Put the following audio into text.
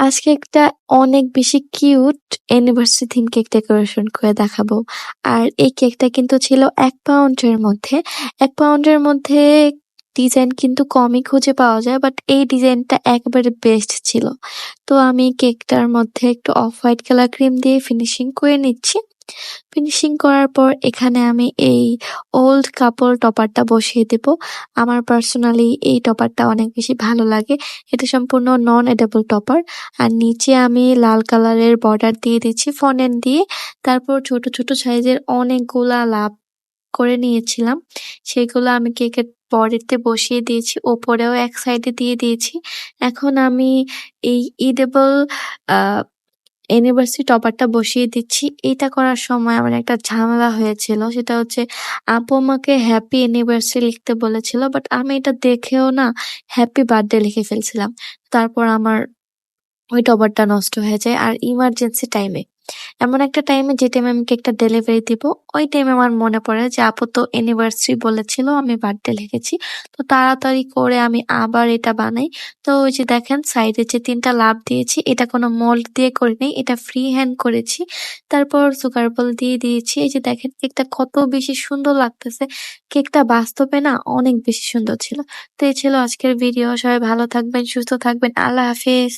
আজকে একটা অনেক বেশি cute anniversary theme cake decoration করে দেখাবো। আর এই কেকটা কিন্তু ছিল এক পাউন্ডের মধ্যে। এক পাউন্ডের মধ্যে ডিজাইন কিন্তু কমই খুঁজে পাওয়া যায়। বাট এই ডিজাইনটা একবারে বেস্ট ছিল। তো আমি কেকটার মধ্যে একটু অফ হোয়াইট কালার ক্রিম দিয়ে ফিনিশিং করে নিচ্ছি। ফিনিশিং করার পর এখানে আমি এই ওল্ড কাপল টপারটা বসিয়ে দেব। আমার পার্সোনালি এই টপারটা অনেক বেশি ভালো লাগে। এটা সম্পূর্ণ নন এডেবল টপার। আর নিচে আমি লাল কালারের বর্ডার দিয়ে দিচ্ছি ফনেন দিয়ে। তারপর ছোট, ছোট সাইজের অনেকগুলা লাভ করে নিয়েছিলাম। সেগুলো আমি কেকের বডিতে বসিয়ে দিয়েছি। ওপরেও এক সাইডে দিয়ে দিয়েছি। এখন আমি এই ইডেবল আ অ্যানিভার্সারি টপারটা বসিয়ে দিচ্ছি। এটা করার সময় আমার একটা ঝামেলা হয়েছিল। সেটা হচ্ছে, আপু আমাকে হ্যাপি অ্যানিভার্সারি লিখতে বলেছিল। বাট আমি এটা দেখেও না হ্যাপি বার্থডে লিখে ফেলছিলাম। তারপর আমার ওই টপারটা নষ্ট হয়ে যায়। আর ইমার্জেন্সি টাইমে এমন একটা টাইমে যে টাইমে আমি কেকটা ডেলিভারি দিব ওই টাইমে আমার মনে পড়ে যে আপু তো অ্যানিভার্সারি বলেছিল আমি বার্থডে লিখেছি। তো তাড়াতাড়ি করে আমি আবার এটা বানাই। তো ওই যে দেখেন সাইডে যে তিনটা লাভ দিয়েছি এটা কোনো মোল্ড দিয়ে করিনি। এটা ফ্রি হ্যান্ড করেছি। তারপর সুগার বল দিয়ে দিয়েছি। এই যে দেখেন কেকটা কত বেশি সুন্দর লাগতেছে। কেকটা বাস্তবে না অনেক বেশি সুন্দর ছিল। তো এই ছিল আজকের ভিডিও। সবাই ভালো থাকবেন, সুস্থ থাকবেন। আল্লাহ হাফেজ।